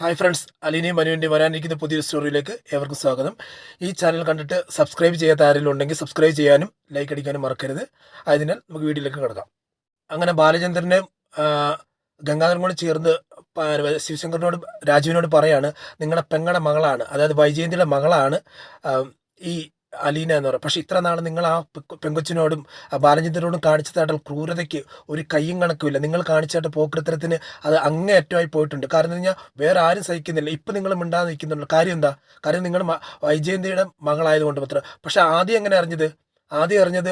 Hi friends അലീനയും മനുവിന്റെ വരാനിരിക്കുന്ന പുതിയൊരു സ്റ്റോറിയിലേക്ക് ഏവർക്കും സ്വാഗതം. ഈ ചാനൽ കണ്ടിട്ട് സബ്സ്ക്രൈബ് ചെയ്യാത്ത ആരെങ്കിലും ഉണ്ടെങ്കിൽ സബ്സ്ക്രൈബ് ചെയ്യാനും ലൈക്ക് അടിക്കാനും മറക്കരുത്. അതിനാൽ നമുക്ക് വീഡിയോയിലേക്ക് കിടക്കാം. അങ്ങനെ ബാലചന്ദ്രനെ ഗംഗാധരനോട് ചേർന്ന് ശിവശങ്കറിനോട് രാജുവിനോട് പറയാണ് നിങ്ങളുടെ പെങ്ങളുടെ മകളാണ് അതായത് വൈജയന്തിയുടെ മകളാണ് ഈ അലീന എന്ന് പറയും. പക്ഷേ ഇത്ര നാൾ നിങ്ങൾ ആ പെങ്കൊച്ചിനോടും ആ ബാലചന്ദ്രനോടും കാണിച്ചതായിട്ടുള്ള ക്രൂരതയ്ക്ക് ഒരു കയ്യും കണക്കുമില്ല. നിങ്ങൾ കാണിച്ചായിട്ട് പോക്കൃത്തരത്തിന് അത് അങ്ങേയറ്റമായി പോയിട്ടുണ്ട്. കാരണം എന്ന് കഴിഞ്ഞാൽ വേറെ ആരും സഹിക്കുന്നില്ല. ഇപ്പം നിങ്ങൾ മിണ്ടാതെ നിൽക്കുന്നുണ്ട്. കാര്യം എന്താ? കാര്യം നിങ്ങൾ വൈജയന്തിയുടെ മകളായതുകൊണ്ട് മാത്രം. പക്ഷെ ആദ്യം എങ്ങനെ അറിഞ്ഞത്? ആദ്യം അറിഞ്ഞത്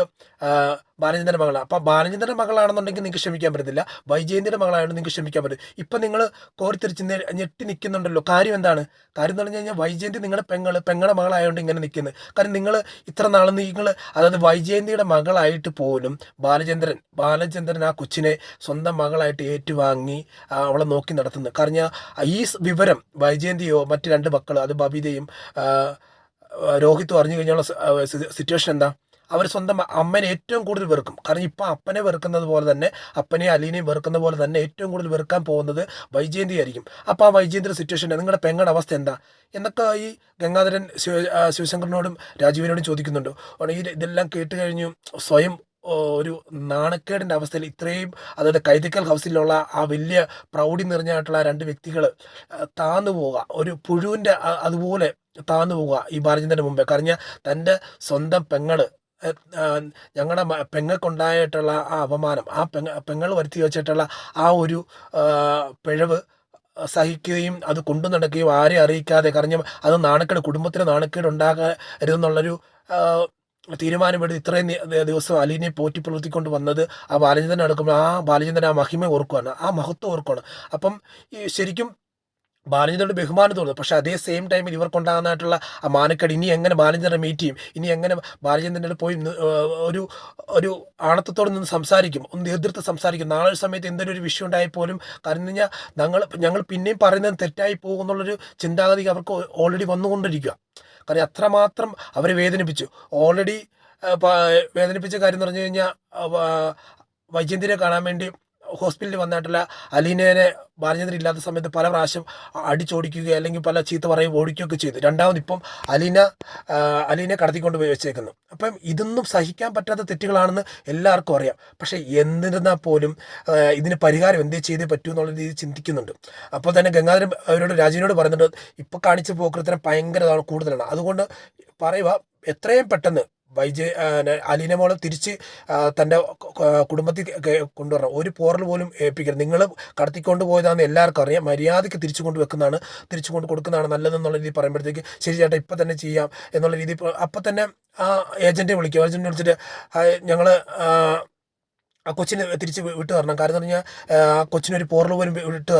ബാലചന്ദ്രന്റെ മകളാണ് അപ്പം ബാലചന്ദ്രന്റെ മകളാണെന്നുണ്ടെങ്കിൽ നിങ്ങൾക്ക് ക്ഷമിക്കാൻ പറ്റത്തില്ല. വൈജയന്തിയുടെ മകളായതുകൊണ്ട് നിങ്ങൾക്ക് ക്ഷമിക്കാൻ പറ്റും. ഇപ്പം നിങ്ങൾ കോരിത്തിരിച്ച് ഞെട്ടി നിൽക്കുന്നുണ്ടല്ലോ കാര്യം എന്താണ്? കാര്യം എന്ന് പറഞ്ഞു കഴിഞ്ഞാൽ വൈജയന്തി നിങ്ങളുടെ പെങ്ങൾ പെങ്ങളുടെ മകളായതുകൊണ്ട് ഇങ്ങനെ നിൽക്കുന്നത് കാരണം നിങ്ങൾ ഇത്ര നാൾ നിങ്ങൾ അതായത് വൈജയന്തിയുടെ മകളായിട്ട് പോലും ബാലചന്ദ്രൻ ബാലചന്ദ്രൻ ആ കൊച്ചിനെ സ്വന്തം മകളായിട്ട് ഏറ്റുവാങ്ങി അവളെ നോക്കി നടത്തുന്നു. കാരണം ഈ വിവരം വൈജയന്തിയോ മറ്റ് രണ്ട് മക്കൾ അത് ബബിതയും രോഹിത്തും അറിഞ്ഞു കഴിഞ്ഞുള്ള സിറ്റുവേഷൻ എന്താ? അവർ സ്വന്തം അമ്മനെ ഏറ്റവും കൂടുതൽ വെറുക്കും. കാരണം ഇപ്പം അപ്പനെ വെറുക്കുന്നത് പോലെ തന്നെ അപ്പനെ അലീനെയും വെറുക്കുന്ന പോലെ തന്നെ ഏറ്റവും കൂടുതൽ വെറുക്കാൻ പോകുന്നത് വൈജയന്തി ആയിരിക്കും. അപ്പോൾ ആ വൈജയന്തിയുടെ സിറ്റുവേഷൻ നിങ്ങളുടെ പെങ്ങളുടെ അവസ്ഥ എന്താ? എന്നൊക്കെ ഈ ഗംഗാധരൻ ശിവശങ്കറിനോടും രാജീവിനോടും ചോദിക്കുന്നുണ്ട്. ഈ ഇതെല്ലാം കേട്ട് കഴിഞ്ഞു സ്വയം ഒരു നാണക്കേടിന്റെ അവസ്ഥയിൽ ഇത്രയും അതായത് കൈതക്കൽ ഹൗസിലുള്ള ആ വലിയ പ്രൗഢി നിറഞ്ഞായിട്ടുള്ള രണ്ട് വ്യക്തികൾ താന്നു പോവുക. ഒരു പുഴുവിന്റെ അതുപോലെ താന്നു പോവുക ഈ ബാലചന്ദ്രന്റെ മുമ്പേ. കാരണം തന്റെ സ്വന്തം പെങ്ങൾ ഞങ്ങളുടെ പെങ്ങൾക്കുണ്ടായിട്ടുള്ള ആ അപമാനം ആ പെങ്ങ പെങ്ങൾ വരുത്തി വെച്ചിട്ടുള്ള ആ ഒരു പിഴവ് സഹിക്കുകയും അത് കൊണ്ടു നടക്കുകയും ആരെ അറിയിക്കാതെ കാരണം അത് നാണക്കേട് കുടുംബത്തിന് നാണക്കേട് ഉണ്ടാകരുതെന്നുള്ളൊരു തീരുമാനമെടുത്ത് ഇത്രയും ദിവസം അലീനെ പോറ്റി പുലർത്തിക്കൊണ്ട് വന്നത് ആ ബാലചന്ദ്രൻ എടുക്കുമ്പോൾ ആ ബാലചന്ദ്രൻ ആ മഹിമ ഓർക്കുകയാണ് ആ മഹത്വം ഓർക്കുകയാണ് അപ്പം ശരിക്കും ബാലചന്ദ്രനോട് ബഹുമാനം തോന്നുന്നു. പക്ഷേ അതേ സെയിം ടൈമിൽ ഇവർക്കുണ്ടാകുന്നതായിട്ടുള്ള ആ മാനക്കേട് ഇനി എങ്ങനെ ബാലചന്ദ്രനെ മീറ്റ് ചെയ്യും? ഇനി എങ്ങനെ ബാലചന്ദ്രനോട് പോയി ഒരു ഒരു ആണത്തത്തോടെ നിന്ന് സംസാരിക്കും? ഒന്ന് എതിർത്ത് സംസാരിക്കും. നാളെ ഒരു സമയത്ത് എന്തെങ്കിലും ഒരു വിഷയം ഉണ്ടായാൽ പോലും കാരണം കഴിഞ്ഞാൽ ഞങ്ങൾ ഞങ്ങൾ പിന്നെയും പറയുന്നത് തെറ്റായി പോകുമെന്നുള്ളൊരു ചിന്താഗതി അവർക്ക് ഓൾറെഡി വന്നുകൊണ്ടിരിക്കുക. കാരണം അത്രമാത്രം അവരെ വേദനിപ്പിച്ചു. ഓൾറെഡി വേദനിപ്പിച്ച കാര്യം എന്ന് പറഞ്ഞു കഴിഞ്ഞാൽ വൈജയന്തിനെ കാണാൻ വേണ്ടി ഹോസ്പിറ്റലിൽ വന്നിട്ടുള്ള അലീനേനെ പറഞ്ഞതിലില്ലാത്ത സമയത്ത് പല പ്രാവശ്യം അടിച്ചോടിക്കുകയോ അല്ലെങ്കിൽ പല ചീത്ത പറയും ഓടിക്കുകയൊക്കെ ചെയ്തു. രണ്ടാമത് ഇപ്പം അലീന അലീനെ കടത്തിക്കൊണ്ട് പോയി വെച്ചേക്കുന്നു. അപ്പം ഇതൊന്നും സഹിക്കാൻ പറ്റാത്ത തെറ്റുകളാണെന്ന് എല്ലാവർക്കും അറിയാം. പക്ഷേ എന്നിരുന്നാൽ പോലും ഇതിന് പരിഹാരം എന്തേ ചെയ്തേ പറ്റൂ എന്നുള്ള രീതിയിൽ ചിന്തിക്കുന്നുണ്ട്. അപ്പോൾ തന്നെ ഗംഗാധരൻ അവരോട് രാജീവിനോട് പറയുന്നുണ്ട് ഇപ്പോൾ കാണിച്ച പോക്കൃത്തരം ഭയങ്കരതാണ് കൂടുതലാണ്. അതുകൊണ്ട് പറയുക എത്രയും പെട്ടെന്ന് വൈജയ് അലീനെ മോളെ തിരിച്ച് തന്റെ കുടുംബത്തിൽ കൊണ്ടുവരണം. ഒരു പോറൽ പോലും ഏൽപ്പിക്കരുത്. നിങ്ങൾ കടത്തിക്കൊണ്ട് പോയതാണെന്ന് എല്ലാവർക്കും അറിയാം. മര്യാദയ്ക്ക് തിരിച്ചു കൊണ്ട് വെക്കുന്നതാണ് തിരിച്ചു കൊണ്ട് കൊടുക്കുന്നതാണ് നല്ലതെന്നുള്ള രീതിയിൽ പറയുമ്പോഴത്തേക്ക് ശരി ചേട്ടാ ഇപ്പം തന്നെ ചെയ്യാം എന്നുള്ള രീതി അപ്പം തന്നെ ആ ഏജന്റെ വിളിക്കും ഏജന്റ് വിളിച്ചിട്ട് ഞങ്ങൾ ആ കൊച്ചിനെ തിരിച്ച് വിട്ടു തരണം. കാരണം എന്ന് പറഞ്ഞാൽ ആ കൊച്ചിനൊരു പോറൽ പോലും വിട്ട്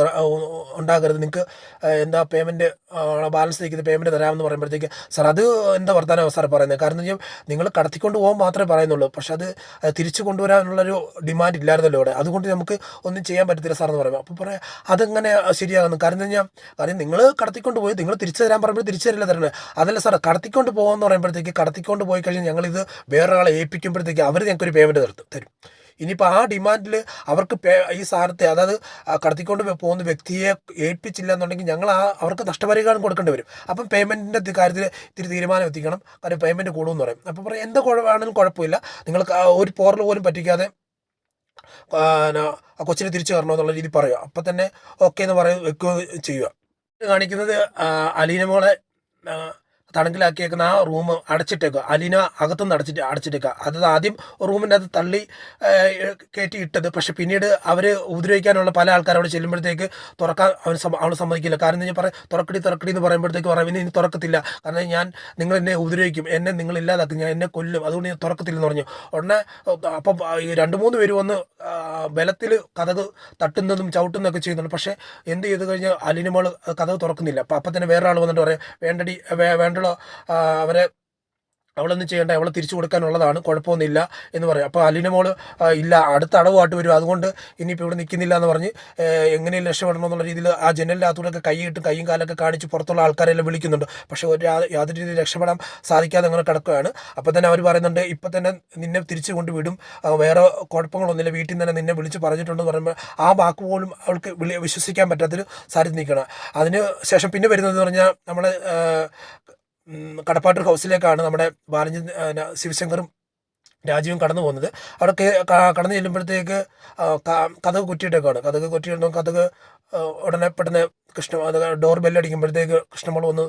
ഉണ്ടാകരുത്. നിങ്ങൾക്ക് എന്താ പേയ്മെന്റ് ബാലൻസ് നിൽക്കുന്ന പേയ്മെന്റ് തരാമെന്ന് പറയുമ്പോഴത്തേക്ക് സാർ അത് എന്താ വർത്താനം സാർ പറയുന്നത് കാരണം എന്ന് വെച്ചാൽ നിങ്ങൾ കടത്തിക്കൊണ്ട് പോകാൻ മാത്രമേ പറയുന്നുള്ളൂ. പക്ഷെ അത് തിരിച്ച് കൊണ്ടുവരാനുള്ളൊരു ഡിമാൻഡ് ഇല്ലായിരുന്നല്ലോ ഇവിടെ. അതുകൊണ്ട് നമുക്ക് ഒന്നും ചെയ്യാൻ പറ്റത്തില്ല സാർ എന്ന് പറയുമ്പോൾ അപ്പോൾ പറയാം അതെങ്ങനെ ശരിയാകുന്നു? കാരണം എന്ന് പറഞ്ഞാൽ കാര്യം നിങ്ങൾ കടത്തിക്കൊണ്ട് പോയി നിങ്ങൾ തിരിച്ചു തരാൻ പറയുമ്പോൾ തിരിച്ചു തരില്ല തരണം. അതല്ല സാർ കടത്തിക്കൊണ്ട് പോകുമെന്ന് പറയുമ്പോഴത്തേക്ക് കടത്തിക്കൊണ്ട് പോയി കഴിഞ്ഞാൽ ഞങ്ങളിത് വേറൊരാളെ ഏൽപ്പിക്കുമ്പോഴത്തേക്ക് അവർ ഞങ്ങൾക്കൊരു പേയ്മെന്റ് തരും. ഇനിയിപ്പോൾ ആ ഡിമാൻഡിൽ അവർക്ക് ഈ സാധനത്തെ അതായത് കടത്തിക്കൊണ്ട് പോകുന്ന വ്യക്തിയെ ഏൽപ്പിച്ചില്ല എന്നുണ്ടെങ്കിൽ ഞങ്ങൾ ആ അവർക്ക് നഷ്ടപരിഹാരം കൊടുക്കേണ്ടി വരും. അപ്പം പേയ്മെന്റിന്റെ കാര്യത്തിൽ ഇത്തിരി തീരുമാനം എത്തിക്കണം. കാര്യം പേയ്മെന്റ് കൂടുമെന്ന് പറയും. അപ്പോൾ പറയും എന്താ കുഴപ്പമാണെങ്കിലും കുഴപ്പമില്ല. നിങ്ങൾക്ക് ഒരു പോറൽ പോലും പറ്റിക്കാതെ കൊച്ചിനെ തിരിച്ചു തരണം എന്നുള്ള രീതി പറയുക. അപ്പം തന്നെ ഓക്കെ എന്ന് പറയുക വെക്കുകയും ചെയ്യുക. കാണിക്കുന്നത് അലീന മോളെ ആ, ആ റൂം അടച്ചിട്ടേക്കുക അലിന അകത്തുനിന്ന് അടച്ചിട്ട് അടച്ചിട്ടേക്കുക അത് ആദ്യം റൂമിന്റെ അത് തള്ളി കയറ്റി ഇട്ടത്. പക്ഷെ പിന്നീട് അവർ ഉപദ്രവിക്കാനുള്ള പല ആൾക്കാർ അവിടെ ചെല്ലുമ്പോഴത്തേക്ക് തുറക്കാൻ അവൻ അവൾ സമ്മതിക്കില്ല. കാരണം എന്ന് പറയാം തുറക്കടി തുറക്കടി എന്ന് പറയുമ്പോഴത്തേക്ക് പറയും ഇനി തുറക്കത്തില്ല. കാരണം ഞാൻ നിങ്ങൾ എന്നെ ഉപദ്രവിക്കും. എന്നെ നിങ്ങൾ ഇല്ലാതാക്കും. ഞാൻ എന്നെ കൊല്ലും. അതുകൊണ്ട് ഞാൻ തുറക്കത്തില്ലെന്ന് പറഞ്ഞു. ഉടനെ അപ്പം രണ്ട് മൂന്ന് പേര് വന്ന് ബലത്തിൽ കഥക് തട്ടുന്നതും ചവിട്ടുന്നതൊക്കെ ചെയ്യുന്നുണ്ട്. പക്ഷേ എന്ത് ചെയ്ത് കഴിഞ്ഞാൽ അലിനുമോൾ കഥക് തുറക്കുന്നില്ല. അപ്പം അപ്പം തന്നെ വേറൊരാൾ വന്നിട്ട് പറയാം വേണ്ടടി വേ- ആ, അവരെ അവളൊന്നും ചെയ്യേണ്ട? അവളെ തിരിച്ചു കൊടുക്കാനുള്ളതാണ്. കുഴപ്പമൊന്നുമില്ല എന്ന് പറയും. അപ്പോൾ അലീന മോൾ ഇല്ല അടുത്ത അടവുമായിട്ട് വരും. അതുകൊണ്ട് ഇനിയിപ്പോൾ ഇവിടെ നിൽക്കുന്നില്ല എന്ന് പറഞ്ഞ് എങ്ങനെയും രക്ഷപ്പെടണം എന്നുള്ള രീതിയിൽ ആ ജനലിനകത്തൂടെയൊക്കെ കൈയിട്ട് കൈയും കാലൊക്കെ കാണിച്ച് പുറത്തുള്ള ആൾക്കാരെല്ലാം വിളിക്കുന്നുണ്ട്. പക്ഷേ ഒരു യാതൊരു രീതിയിൽ രക്ഷപ്പെടാൻ സാധിക്കാതെ അങ്ങനെ കിടക്കുകയാണ്. അപ്പോൾ തന്നെ അവർ പറയുന്നുണ്ട് ഇപ്പം തന്നെ നിന്നെ തിരിച്ചു കൊണ്ട് വിടും ആ, വേറെ കുഴപ്പങ്ങളൊന്നുമില്ല. വീട്ടിൽ തന്നെ നിന്നെ വിളിച്ച് പറഞ്ഞിട്ടുണ്ടെന്ന് പറയുമ്പോൾ ആ വാക്ക് പോലും അവൾക്ക് വിശ്വസിക്കാൻ പറ്റാത്തൊരു സാരി നിൽക്കണം അതിന് ശേഷം പിന്നെ വരുന്നതെന്ന് പറഞ്ഞാൽ ഉം, കടപ്പാട്ടൂർ ഹൗസിലേക്കാണ് നമ്മുടെ ബാലഞ്ചൻ ശിവശങ്കറും രാജീവും കടന്നു പോകുന്നത്. അവിടെ കടന്നു ചെല്ലുമ്പോഴത്തേക്ക് കഥക് കുറ്റിയിട്ടേക്കാണ് കഥക് കുറ്റിയിടുന്നു കഥക് ഉടനെ പെട്ടെന്ന് കൃഷ്ണ ഡോർ ബെല്ലടിക്കുമ്പോഴത്തേക്ക് കൃഷ്ണമോൾ ഒന്ന്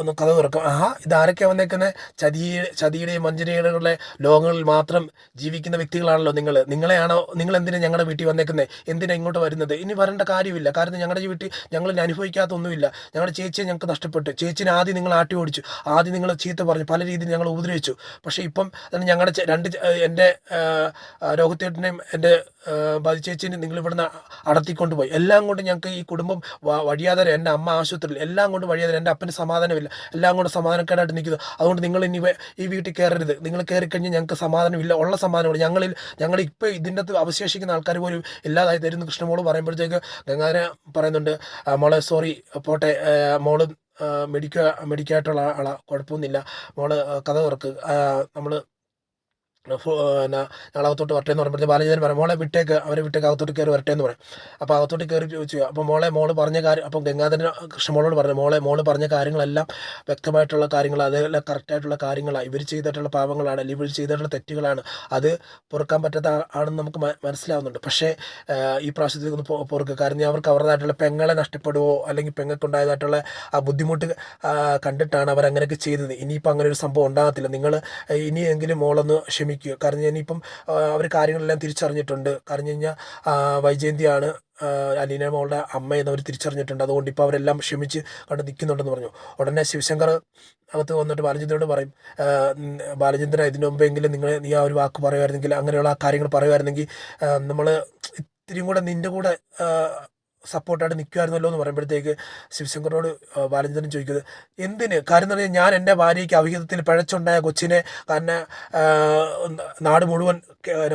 ഒന്ന് കഥ തുറക്കും. ആഹാ ഇതാരൊക്കെയാണ് വന്നേക്കുന്നത് ചതി ചതിയുടെയും വഞ്ചനയുടെ ലോകങ്ങളിൽ മാത്രം ജീവിക്കുന്ന വ്യക്തികളാണല്ലോ നിങ്ങൾ നിങ്ങളെയാണോ നിങ്ങൾ എന്തിനാണ് ഞങ്ങളുടെ വീട്ടിൽ വന്നേക്കുന്നത് എന്തിനാണ് ഇങ്ങോട്ട് വരുന്നത്? ഇനി വരേണ്ട കാര്യമില്ല. കാരണം ഞങ്ങളുടെ വീട്ടിൽ ഞങ്ങൾ അനുഭവിക്കാത്ത ഒന്നുമില്ല ഞങ്ങളുടെ ചേച്ചിയെ ഞങ്ങൾക്ക് നഷ്ടപ്പെട്ടു. ചേച്ചിനെ ആദ്യം നിങ്ങൾ ആട്ടി ഓടിച്ചു. ആദ്യം നിങ്ങൾ ചീത്ത പറഞ്ഞു. പല രീതിയിൽ ഞങ്ങൾ ഉപദ്രവിച്ചു. പക്ഷേ ഇപ്പം ഞങ്ങളുടെ രണ്ട് എന്റെ രോഗത്തേട്ടനെയും എന്റെ ബാധിച്ചേച്ചിനെയും നിങ്ങൾ ഇവിടുന്ന് അടത്തിക്കൊണ്ടുപോയി എല്ലാം കൊണ്ട് ഞങ്ങൾക്ക് ഈ കുടുംബം വഴിയാതെ എന്റെ അമ്മ ആശുപത്രിയിൽ എല്ലാം കൊണ്ട് വഴിയാതെ എന്റെ അപ്പന് സമാധാനമില്ല. എല്ലാം കൊണ്ട് സമാധാനക്കേടായിട്ട് നിൽക്കുന്നു. അതുകൊണ്ട് നിങ്ങൾ ഇനി ഈ വീട്ടിൽ കയറരുത്. നിങ്ങൾ കയറിക്കഴിഞ്ഞാൽ ഞങ്ങൾക്ക് സമാധാനമില്ല. ഉള്ള സമാധാനമില്ല. ഞങ്ങളിൽ ഞങ്ങൾ ഇപ്പോൾ ഇതിന്റെ അകത്ത് അവശേഷിക്കുന്ന ആൾക്കാർ പോലും ഇല്ലാതായി തരുന്നു കൃഷ്ണമോൾ പറയുമ്പോഴത്തേക്ക് ഗംഗാധര പറയുന്നുണ്ട്. "ആ, മോളെ സോറി പോട്ടെ. മോൾ മെഡിക്ക മെഡിക്കായിട്ടുള്ള ആളാ. കുഴപ്പമൊന്നുമില്ല. മോൾ കഥ തുറക്ക്. നമ്മൾ പിന്നെ ഞങ്ങൾ അകത്തോട്ട് വരട്ടെ എന്ന് പറയുമ്പോഴത്തെ ബാലചന്ദ്രൻ പറയും മോളെ വിട്ടേക്ക് അവരെ വിട്ടേക്ക് അകത്തോട്ട് കയറി വരട്ടെ എന്ന് പറയും. അപ്പോൾ അകത്തോട്ട് കയറി ചോദിച്ചു അപ്പോൾ മോളെ മോൾ പറഞ്ഞ കാര്യം അപ്പം ഗംഗാധരൻ കൃഷ്ണ മോളോട് പറഞ്ഞു മോളെ മോൾ പറഞ്ഞ കാര്യങ്ങളെല്ലാം വ്യക്തമായിട്ടുള്ള കാര്യങ്ങൾ അതെല്ലാം കറക്റ്റായിട്ടുള്ള കാര്യങ്ങളാണ് ഇവർ ചെയ്തിട്ടുള്ള പാപങ്ങളാണ് അല്ലെങ്കിൽ ഇവർ ചെയ്തിട്ടുള്ള തെറ്റുകളാണ്. അത് പൊറുക്കാൻ പറ്റാത്ത ആണെന്ന് നമുക്ക് മനസ്സിലാവുന്നുണ്ട്. പക്ഷേ ഈ പ്രാവശ്യത്തിൽ ഒന്ന് പൊറുക്കുക കാരണം അവർക്ക് അവരുടേതായിട്ടുള്ള പെങ്ങളെ നഷ്ടപ്പെടുവോ അല്ലെങ്കിൽ പെങ്ങൾക്കുണ്ടായതായിട്ടുള്ള ആ ബുദ്ധിമുട്ട് കണ്ടിട്ടാണ് അവർ ചെയ്തത്. ഇനിയിപ്പോൾ അങ്ങനെ ഒരു സംഭവം ഉണ്ടാകത്തില്ല. നിങ്ങൾ ഇനിയെങ്കിലും മോളൊന്ന് ക്ഷമിക്കുക കാരണം ഇനിയിപ്പം അവർ കാര്യങ്ങളെല്ലാം തിരിച്ചറിഞ്ഞിട്ടുണ്ട്. കാരണം കഴിഞ്ഞാൽ വൈജയന്തിയാണ് അലീന മോളുടെ അമ്മ എന്നവർ തിരിച്ചറിഞ്ഞിട്ടുണ്ട്. അതുകൊണ്ട് ഇപ്പോൾ അവരെല്ലാം ക്ഷമിച്ച് കണ്ട് നിൽക്കുന്നുണ്ടെന്ന് പറഞ്ഞു. ഉടനെ ശിവശങ്കർ അകത്ത് വന്നിട്ട് ബാലചന്ദ്രനോട് പറയും ബാലചന്ദ്രൻ ഇതിനു മുമ്പെങ്കിലും നിങ്ങൾ നീ ആ ഒരു വാക്ക് പറയുമായിരുന്നെങ്കിൽ അങ്ങനെയുള്ള കാര്യങ്ങൾ പറയുമായിരുന്നെങ്കിൽ നമ്മൾ ഇത്തിരിയും കൂടെ നിന്റെ കൂടെ സപ്പോർട്ടായിട്ട് നിൽക്കുമായിരുന്നല്ലോ എന്ന് പറയുമ്പോഴത്തേക്ക് ശിവശങ്കറിനോട് ബാലചന്ദ്രൻ ചോദിക്കുന്നത് എന്തിന്? കാര്യം എന്ന് പറഞ്ഞാൽ ഞാൻ എന്റെ ഭാര്യയ്ക്ക് അവിഹിതത്തിൽ പഴച്ചുണ്ടായ കൊച്ചിനെ കാരണം നാട് മുഴുവൻ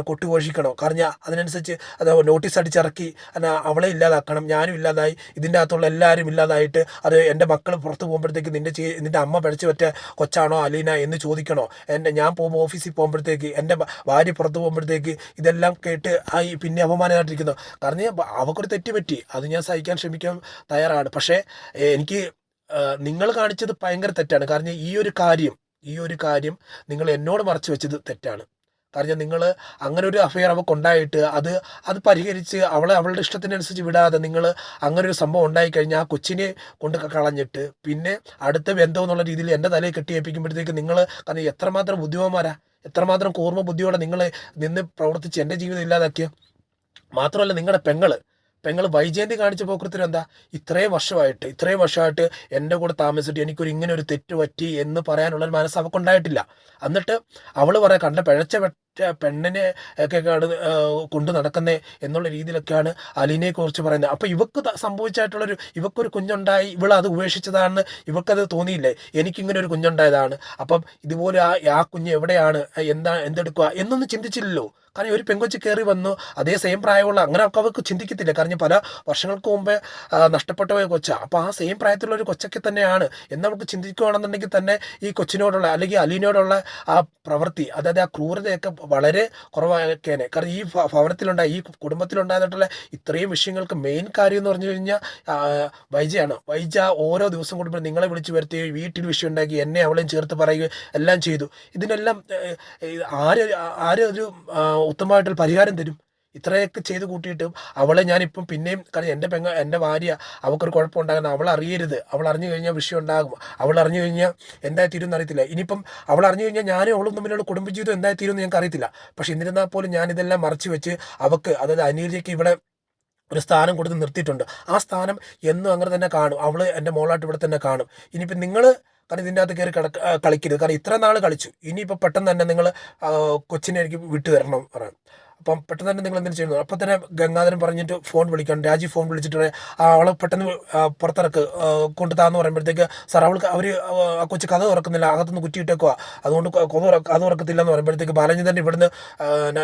കൊട്ടുഘോഷിക്കണോ. കാരണം അതിനനുസരിച്ച് അത് നോട്ടീസ് അടിച്ചിറക്കി അവളെ ഇല്ലാതാക്കണം ഞാനും ഇല്ലാതായി ഇതിന്റെ അകത്തുള്ള എല്ലാവരും ഇല്ലാതായിട്ട് അത് എന്റെ മക്കൾ പുറത്ത് പോകുമ്പോഴത്തേക്ക് നിന്റെ ചേ നിന്റെ അമ്മ പിഴച്ചു പറ്റ കൊച്ചാണോ അലീന എന്ന് ചോദിക്കണോ? എന്റെ ഞാൻ പോകുമ്പോൾ ഓഫീസിൽ പോകുമ്പോഴത്തേക്ക് എന്റെ ഭാര്യ പുറത്ത് പോകുമ്പോഴത്തേക്ക് ഇതെല്ലാം കേട്ട് ആ ഈ പിന്നെ അപമാനമായിട്ടിരിക്കുന്നു. കാരണം അവക്കൊരു തെറ്റുപറ്റി തെറ്റ് പറ്റി അത് ഞാൻ സഹിക്കാൻ ശ്രമിക്കാൻ തയ്യാറാണ്. പക്ഷേ എനിക്ക് നിങ്ങൾ കാണിച്ചത് ഭയങ്കര തെറ്റാണ്. കാരണം ഈ ഒരു കാര്യം ഈ ഒരു കാര്യം നിങ്ങൾ എന്നോട് മറച്ചു വെച്ചത് തെറ്റാണ്. കാരണം നിങ്ങൾ അങ്ങനെ ഒരു അഫെയർ അവൾക്ക് ഉണ്ടായിട്ട് അത് അത് പരിഹരിച്ച് അവളെ അവളുടെ ഇഷ്ടത്തിനനുസരിച്ച് വിടാതെ നിങ്ങൾ അങ്ങനെ ഒരു സംഭവം ഉണ്ടായിക്കഴിഞ്ഞാൽ ആ കൊച്ചിനെ കൊണ്ട് കളഞ്ഞിട്ട് പിന്നെ അടുത്ത ബന്ധം എന്നുള്ള രീതിയിൽ എന്റെ തലയിൽ കെട്ടിയേപ്പിക്കുമ്പോഴത്തേക്ക് നിങ്ങൾ കാരണം എത്രമാത്രം ബുദ്ധിമാരാ എത്രമാത്രം കൂർമ്മ ബുദ്ധിയോടെ നിങ്ങൾ നിന്ന് പ്രവർത്തിച്ച് എന്റെ ജീവിതം ഇല്ലാതാക്കിയ? മാത്രമല്ല നിങ്ങളുടെ പെങ്ങൾ പെങ്ങൾ വൈജയന്തി കാണിച്ച പോക്കൃത്തിന് എന്താ? ഇത്രയും വർഷമായിട്ട് ഇത്രയും വർഷമായിട്ട് എന്റെ കൂടെ താമസിച്ചിട്ട് എനിക്കൊരു ഇങ്ങനെ ഒരു തെറ്റ് പറ്റി എന്ന് പറയാനുള്ള ഒരു മനസ്സ് അവൾക്കുണ്ടായിട്ടില്ല എന്നിട്ട് അവൾ പറയാം കണ്ട പിഴച്ച പെണ്ണിനെ ഒക്കെ ആണ് കൊണ്ടു നടക്കുന്നേ എന്നുള്ള രീതിയിലൊക്കെയാണ് അലീനെ കുറിച്ച് പറയുന്നത്. അപ്പോൾ ഇവക്ക് സംഭവിച്ചായിട്ടുള്ളൊരു ഇവക്കൊരു കുഞ്ഞുണ്ടായി ഇവൾ അത് ഉപേക്ഷിച്ചതാണ് ഇവക്കത് തോന്നിയില്ലേ? എനിക്കിങ്ങനെ ഒരു കുഞ്ഞുണ്ടായതാണ്. അപ്പം ഇതുപോലെ ആ ആ കുഞ്ഞ് എവിടെയാണ്? എന്താ എന്തെടുക്കുക എന്നൊന്നും ചിന്തിച്ചില്ലല്ലോ. കാരണം ഒരു പെങ്കൊച്ച് കയറി വന്നു അതേ സെയിം പ്രായമുള്ള അങ്ങനെ ഒക്കെ അവർക്ക് ചിന്തിക്കത്തില്ല. കാരണം പല വർഷങ്ങൾക്ക് മുമ്പേ നഷ്ടപ്പെട്ട പോയ കൊച്ച. അപ്പോൾ ആ സെയിം പ്രായത്തിലുള്ള ഒരു കൊച്ചൊക്കെ തന്നെയാണ്. എന്ന് നമുക്ക് ചിന്തിക്കുകയാണെന്നുണ്ടെങ്കിൽ തന്നെ ഈ കൊച്ചിനോടുള്ള അല്ലെങ്കിൽ അലീനോടുള്ള ആ പ്രവൃത്തി അതായത് ആ ക്രൂരതയൊക്കെ വളരെ കുറവാക്കേനെ കാരണം ഈ ഭവനത്തിലുണ്ടായ ഈ കുടുംബത്തിലുണ്ടായിട്ടുള്ള ഇത്രയും വിഷയങ്ങൾക്ക് മെയിൻ കാര്യം എന്ന് പറഞ്ഞു കഴിഞ്ഞാൽ വൈജയാണ്. വൈജ ഓരോ ദിവസം കൂടുമ്പോൾ നിങ്ങളെ വിളിച്ചു വരുത്തി വീട്ടിൽ വിഷയം ഉണ്ടാക്കി എന്നെ അവളെയും ചേർത്ത് പറയുകയും എല്ലാം ചെയ്തു. ഇതിനെല്ലാം ആര് ആര് ഒരു ആ, ഉത്തമമായിട്ടൊരു പരിഹാരം തരും. ഇത്രയൊക്കെ ചെയ്ത് കൂട്ടിയിട്ടും അവളെ ഞാനിപ്പം പിന്നെയും കാരണം എന്റെ പെങ്ങ എന്റെ ഭാര്യ അവൾക്കൊരു കുഴപ്പമുണ്ടാകുന്ന അവൾ അറിയരുത്. അവൾ അറിഞ്ഞു കഴിഞ്ഞാൽ വിഷയം ഉണ്ടാകും. അവൾ അറിഞ്ഞു കഴിഞ്ഞാൽ എന്തായി തീരുമെന്ന് അറിയത്തില്ല. ഇനിയിപ്പം അവൾ അറിഞ്ഞു കഴിഞ്ഞാൽ ഞാനും അവളും തമ്മിലുള്ള കുടുംബജീവിതം എന്തായി തീരുമെന്ന് ഞങ്ങൾക്ക് അറിയത്തില്ല. പക്ഷെ എന്നിരുന്നാൽ പോലും ഞാനിതെല്ലാം മറച്ചു വെച്ച് അവൾക്ക് അതായത് അനീതിക്ക് ഇവിടെ ഒരു സ്ഥാനം കൊടുത്ത് നിർത്തിയിട്ടുണ്ട്. ആ സ്ഥാനം എന്നും അങ്ങനെ തന്നെ കാണും. അവൾ എന്റെ മോളായിട്ട് ഇവിടെ തന്നെ കാണും. ഇനിയിപ്പം നിങ്ങൾ കാരണം ഇതിന്റെ അകത്ത് കയറി കിടക്ക കളിക്കരുത്. കാരണം ഇത്ര നാൾ കളിച്ചു. ഇനിയിപ്പോൾ പെട്ടെന്ന് തന്നെ നിങ്ങൾ കൊച്ചിനെ എനിക്ക് വിട്ടു തരണം പറയാം. അപ്പം പെട്ടെന്ന് തന്നെ നിങ്ങൾ എന്തെങ്കിലും ചെയ്യുന്നു? അപ്പം തന്നെ ഗംഗാധരൻ പറഞ്ഞിട്ട് ഫോൺ വിളിക്കണം രാജി ഫോൺ വിളിച്ചിട്ട് അവളെ പെട്ടെന്ന് പുറത്തിറക്ക്. കൊണ്ടു താന്ന് പറയുമ്പോഴത്തേക്ക് സാർ അവൾക്ക് അവർ ആ കൊച്ചു കഥ തുറക്കുന്നില്ല. അകത്തുനിന്ന് കുറ്റിയിട്ടേക്കുക അതുകൊണ്ട് കഥ തുറക്കത്തില്ല എന്ന് പറയുമ്പോഴത്തേക്ക് ബാലചന്ദ്രൻ ഇവിടുന്ന്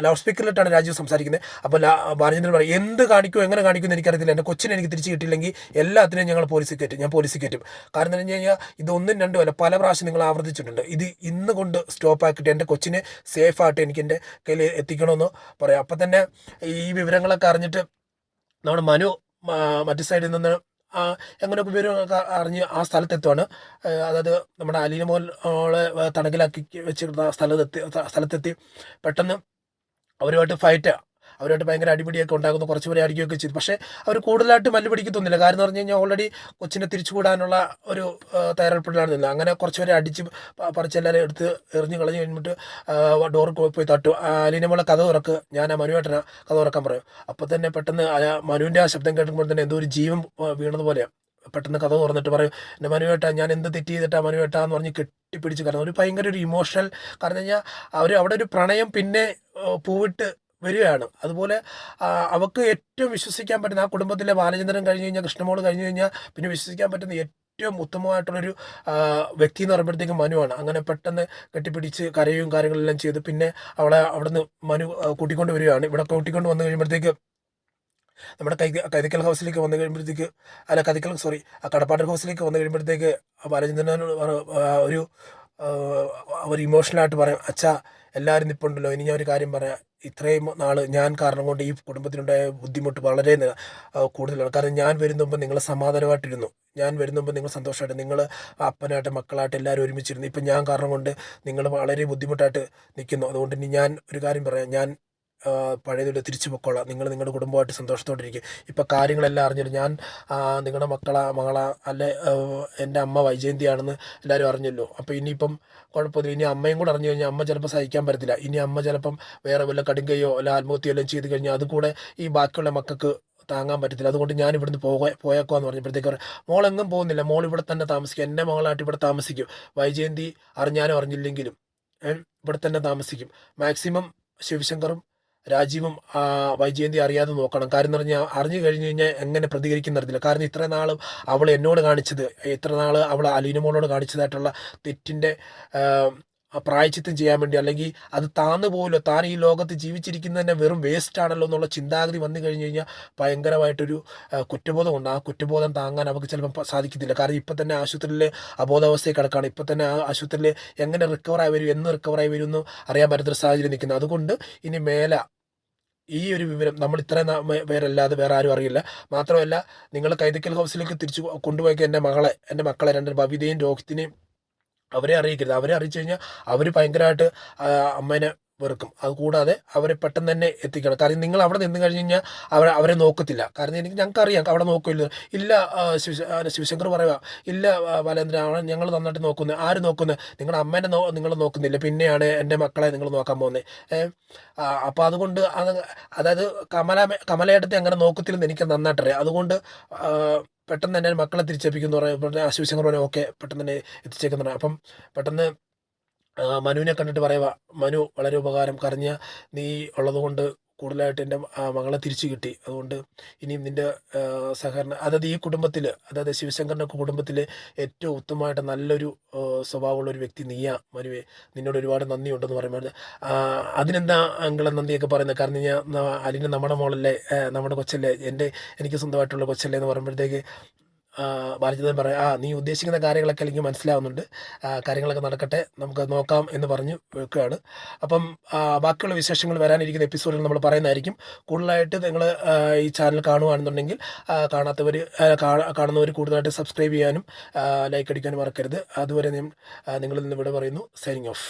ലൗഡ് സ്പീക്കറിലിട്ടാണ് രാജീവ് സംസാരിക്കുന്നത് അപ്പോൾ ബാലചന്ദ്രൻ പറയും എന്ത് കാണിക്കും? എങ്ങനെ കാണിക്കും എന്ന് എനിക്കറിയത്തില്ല. എന്റെ കൊച്ചിനെ എനിക്ക് തിരിച്ചു കിട്ടിയില്ലെങ്കിൽ എല്ലാത്തിനെയും ഞങ്ങൾ പോലീസിൽ കയറ്റും. ഞാൻ പോലീസിൽ കയറ്റും. കാരണം എന്ന് പറഞ്ഞു കഴിഞ്ഞാൽ ഇതൊന്നും രണ്ടും അല്ല. പല പ്രാവശ്യം നിങ്ങൾ ആവർത്തിച്ചിട്ടുണ്ട്. ഇത് ഇന്ന് കൊണ്ട് സ്റ്റോപ്പ് ആക്കിയിട്ട് എന്റെ കൊച്ചിനെ സേഫ് സേഫായിട്ട് എനിക്ക് എന്റെ കയ്യിൽ എത്തിക്കണമെന്ന് പറയാം. അപ്പം തന്നെ ഈ വിവരങ്ങളൊക്കെ അറിഞ്ഞിട്ട് നമ്മുടെ മനു മറ്റു സൈഡിൽ നിന്ന് എങ്ങനെയൊക്കെ വിവരങ്ങളൊക്കെ അറിഞ്ഞ് ആ സ്ഥലത്തെത്തുവാണ്. അതായത് നമ്മുടെ അലീന മോളെ തണകിലാക്കി വെച്ചിരുന്ന സ്ഥലത്തെത്തി സ്ഥലത്തെത്തി. പെട്ടെന്ന് അവരുമായിട്ട് ഫൈറ്റ് അവരുമായിട്ട് ഭയങ്കര അടിപിടിയൊക്കെ ഉണ്ടാകുന്നു. കുറച്ച് പേരെ അടിക്കുകയൊക്കെ ചെയ്തു. പക്ഷേ അവർ കൂടുതലായിട്ട് മല്ല് പിടിക്കത്തൊന്നുമില്ല കാരണം എന്ന് പറഞ്ഞു കഴിഞ്ഞാൽ ഓൾറെഡി കൊച്ചിനെ തിരിച്ചുകൂടാനുള്ള ഒരു തയ്യാറെടുപ്പിലാണ് നിന്നത്. അങ്ങനെ കുറച്ച് പേരെ അടിച്ച് പറിച്ചെല്ലാവരും എടുത്ത് എറിഞ്ഞ് കളഞ്ഞ് കഴിഞ്ഞിട്ട് ഡോറിൽ പോയി തട്ടു. ആ, അലീന കഥ തുറക്ക്. ഞാൻ ആ മനുവേട്ടനാ കഥ തുറക്കാൻ പറയും. അപ്പോൾ തന്നെ പെട്ടെന്ന് മനുവിന്റെ ആ ശബ്ദം കേൾക്കുമ്പോൾ തന്നെ എന്തോ ഒരു ജീവൻ വീണത് വീണതുപോലെയാണ് പെട്ടെന്ന് കഥ തുറന്നിട്ട് പറയും എന്റെ മനുവേട്ട ഞാൻ എന്ത് തെറ്റ് ചെയ്തിട്ടാ മനുവേട്ട? എന്ന് പറഞ്ഞ് കെട്ടിപ്പിടിച്ച് കാരണം ഒരു ഭയങ്കര ഒരു ഇമോഷണൽ കാരണം കഴിഞ്ഞാൽ അവർ അവിടെ ഒരു പ്രണയം പിന്നെ പൂവിട്ട് വരികയാണ്. അതുപോലെ അവൾക്ക് ഏറ്റവും വിശ്വസിക്കാൻ പറ്റുന്ന ആ കുടുംബത്തിലെ ബാലചന്ദ്രൻ കഴിഞ്ഞ് കഴിഞ്ഞാൽ കൃഷ്ണമോൾ കഴിഞ്ഞ് കഴിഞ്ഞാൽ പിന്നെ വിശ്വസിക്കാൻ പറ്റുന്ന ഏറ്റവും ഉത്തമമായിട്ടുള്ളൊരു വ്യക്തി എന്ന് പറയുമ്പോഴത്തേക്കും മനുവാണ്. അങ്ങനെ പെട്ടെന്ന് കെട്ടിപ്പിടിച്ച് കരയും കാര്യങ്ങളെല്ലാം ചെയ്ത് പിന്നെ അവളെ അവിടുന്ന് മനു കൂട്ടിക്കൊണ്ട് വരികയാണ്. ഇവിടെ കൂട്ടിക്കൊണ്ട് വന്നു കഴിയുമ്പോഴത്തേക്ക് നമ്മുടെ കൈ കൈതക്കൽ ഹൗസിലേക്ക് വന്നു കഴിയുമ്പോഴത്തേക്ക് അല്ല കതിക്കൽ സോറി ആ കടപ്പാട് ഹൗസിലേക്ക് വന്നു കഴിയുമ്പോഴത്തേക്ക് ബാലചന്ദ്രനോട് ഒരു ഒരു ഇമോഷണലായിട്ട് പറയാം. അച്ഛാ എല്ലാവരും നിപ്പുണ്ടല്ലോ ഇനി ഞാൻ ഒരു കാര്യം പറയാം. ഇത്രയും നാൾ ഞാൻ കാരണം കൊണ്ട് ഈ കുടുംബത്തിനുണ്ടായ ബുദ്ധിമുട്ട് വളരെ കൂടുതലാണ്. കാരണം ഞാൻ വരുന്നുമ്പോൾ നിങ്ങൾ സമാധാനമായിട്ടിരുന്നു. ഞാൻ വരുന്നുമ്പോൾ നിങ്ങൾ സന്തോഷമായിട്ട് നിങ്ങൾ അപ്പനായിട്ട് മക്കളായിട്ട് എല്ലാവരും ഒരുമിച്ചിരുന്നു. ഇപ്പം ഞാൻ കാരണം കൊണ്ട് നിങ്ങൾ വളരെ ബുദ്ധിമുട്ടായിട്ട് നിൽക്കുന്നു അതുകൊണ്ട് ഇനി ഞാൻ ഒരു കാര്യം പറയാം. ഞാൻ പഴയതുപോലെ തിരിച്ചു പൊക്കോളാം. നിങ്ങൾ നിങ്ങളുടെ കുടുംബമായിട്ട് സന്തോഷത്തോടിരിക്കും. ഇപ്പം കാര്യങ്ങളെല്ലാം അറിഞ്ഞിട്ട് ഞാൻ നിങ്ങളുടെ മക്കള മകള അല്ലെ എന്റെ അമ്മ വൈജയന്തിയാണെന്ന് എല്ലാവരും അറിഞ്ഞല്ലോ. അപ്പോൾ ഇനിയിപ്പം കുഴപ്പമില്ല ഇനി അമ്മയും കൂടെ അറിഞ്ഞു കഴിഞ്ഞാൽ അമ്മ ചിലപ്പോൾ സഹിക്കാൻ പറ്റത്തില്ല. ഇനി അമ്മ ചിലപ്പം വേറെ വല്ല കടുങ്കയോ അല്ല ആത്മഹത്യയോ എല്ലാം ചെയ്ത് കഴിഞ്ഞാൽ അതുകൂടെ ഈ ബാക്കിയുള്ള മക്കൾക്ക് താങ്ങാൻ പറ്റത്തില്ല. അതുകൊണ്ട് ഞാൻ ഇവിടുന്ന് പോക പോയേക്കുവാന്ന് പറഞ്ഞപ്പോഴത്തേക്ക് പറയും മോളെങ്ങും പോകുന്നില്ല. മോൾ ഇവിടെ തന്നെ താമസിക്കും. എന്റെ മകളായിട്ട് ഇവിടെ താമസിക്കും. വൈജയന്തി അറിഞ്ഞാലും അറിഞ്ഞില്ലെങ്കിലും ഇവിടെ തന്നെ താമസിക്കും. മാക്സിമം ശിവശങ്കറും രാജീവും വൈജയന്തി അറിയാതെ നോക്കണം. കാര്യം എന്ന് പറഞ്ഞാൽ അറിഞ്ഞു കഴിഞ്ഞു കഴിഞ്ഞാൽ എങ്ങനെ പ്രതികരിക്കുന്ന അറിയില്ല കാരണം ഇത്ര നാളും അവൾ എന്നോട് കാണിച്ചത് ഇത്ര നാൾ അവൾ അലീനമോളോട് കാണിച്ചതായിട്ടുള്ള തെറ്റിന്റെ പ്രായച്ചിത്തം ചെയ്യാൻ വേണ്ടി അല്ലെങ്കിൽ അത് താന്നു പോലോ താൻ ഈ ലോകത്ത് ജീവിച്ചിരിക്കുന്നത് തന്നെ വെറും വേസ്റ്റ് ആണല്ലോ എന്നുള്ള ചിന്താഗതി വന്നു കഴിഞ്ഞു കഴിഞ്ഞാൽ ഭയങ്കരമായിട്ടൊരു കുറ്റബോധമുണ്ട് ആ കുറ്റബോധം താങ്ങാൻ അവർക്ക് ചിലപ്പം പ- സാധിക്കത്തില്ല. കാരണം ഇപ്പം തന്നെ ആശുപത്രിയിലെ അബോധാവസ്ഥയിൽ കിടക്കുകയാണ്. ഇപ്പം തന്നെ ആ ആശുപത്രിയിൽ എങ്ങനെ റിക്കവറായി വരും എന്ന് റിക്കവറായി വരും എന്ന് അറിയാൻ പറ്റാത്തൊരു സാഹചര്യം നിൽക്കുന്നത് അതുകൊണ്ട് ഇനി മേല ഈ ഒരു വിവരം നമ്മൾ ഇത്രയും പേരല്ലാതെ വേറെ ആരും അറിയില്ല. മാത്രമല്ല നിങ്ങൾ കൈതക്കൽ ഹൗസിലേക്ക് തിരിച്ചു കൊണ്ടുപോയി എന്റെ മകളെ എന്റെ മക്കളെ രണ്ടും ഭവിതയും രോഹിത്തിനെയും അവരെ അറിയിക്കരുത്. അവരെ അറിയിച്ചു കഴിഞ്ഞാൽ അവർ ഭയങ്കരമായിട്ട് അമ്മേനെ വെറുക്കും. അതുകൂടാതെ അവരെ പെട്ടെന്ന് തന്നെ എത്തിക്കണം. കാരണം നിങ്ങൾ അവിടെ നിന്ന് കഴിഞ്ഞ് കഴിഞ്ഞാൽ അവർ അവരെ നോക്കത്തില്ല. കാരണം എനിക്ക് ഞങ്ങൾക്ക് അറിയാം അവിടെ നോക്കില്ല. ഇല്ല ശിവശങ്കർ പറയുക ഇല്ല ബാലേന്ദ്ര ബാലേന്ദ്രൻ ആണ് ഞങ്ങൾ നന്നായിട്ട് നോക്കുന്നത് ആര് നോക്കുന്നത് നിങ്ങളുടെ അമ്മേനെ നോ നിങ്ങൾ നോക്കുന്നില്ല. പിന്നെയാണ് എന്റെ മക്കളെ നിങ്ങൾ നോക്കാൻ പോകുന്നത് അപ്പോൾ അതുകൊണ്ട് അത് അതായത് കമല കമലയേട്ടത്തെ അങ്ങനെ നോക്കത്തില്ലെന്ന് എനിക്ക് നന്നായിട്ട് അറിയാം അതുകൊണ്ട് പെട്ടെന്ന് തന്നെ മക്കളെ തിരിച്ചേപ്പിക്കുന്നു പറയുമ്പോൾ ശിവശങ്കർ പറയാം ഓക്കെ പെട്ടെന്ന് തന്നെ എത്തിച്ചേക്കുന്നു പറയാം അപ്പം പെട്ടെന്ന് മനുവിനെ കണ്ടിട്ട് പറയുക മനു വളരെ ഉപകാരം കരഞ്ഞ നീ ഉള്ളതുകൊണ്ട് കൂടുതലായിട്ട് എന്റെ മകളെ തിരിച്ചു കിട്ടി. അതുകൊണ്ട് ഇനിയും നിന്റെ സഹകരണം അതായത് ഈ കുടുംബത്തിൽ അതായത് ശിവശങ്കറിന്റെ കുടുംബത്തിൽ ഏറ്റവും ഉത്തമമായിട്ട് നല്ലൊരു സ്വഭാവമുള്ള ഒരു വ്യക്തി നീയാ മനുവേ. നിന്നോട് ഒരുപാട് നന്ദിയുണ്ടെന്ന് പറയുമ്പോൾ അതിനെന്താ അങ്കിളെ നന്ദിയൊക്കെ പറയുന്നത്? കാരണം ഞാൻ അല്ലെങ്കിൽ നമ്മുടെ മോളല്ലേ നമ്മുടെ കൊച്ചല്ലേ എന്റെ എനിക്ക് സ്വന്തമായിട്ടുള്ള കൊച്ചല്ലേ എന്ന് പറയുമ്പോഴത്തേക്ക് ബാലചന്ദ്രൻ പറയാം ആ നീ ഉദ്ദേശിക്കുന്ന കാര്യങ്ങളൊക്കെ എനിക്ക് മനസ്സിലാവുന്നുണ്ട്. കാര്യങ്ങളൊക്കെ നടക്കട്ടെ നമുക്ക് നോക്കാം എന്ന് പറഞ്ഞു വെക്കുകയാണ്. അപ്പം ബാക്കിയുള്ള വിശേഷങ്ങൾ വരാനിരിക്കുന്ന എപ്പിസോഡിൽ നമ്മൾ പറയുന്നതായിരിക്കും. കൂടുതലായിട്ട് നിങ്ങൾ ഈ ചാനൽ കാണുകയാണെന്നുണ്ടെങ്കിൽ കാണാത്തവർ കാണുന്നവർ കൂടുതലായിട്ട് സബ്സ്ക്രൈബ് ചെയ്യാനും ലൈക്ക് അടിക്കാനും മറക്കരുത്. അതുവരെ നിങ്ങളിൽ നിന്ന് ഇവിടെ പറയുന്നു. Signing off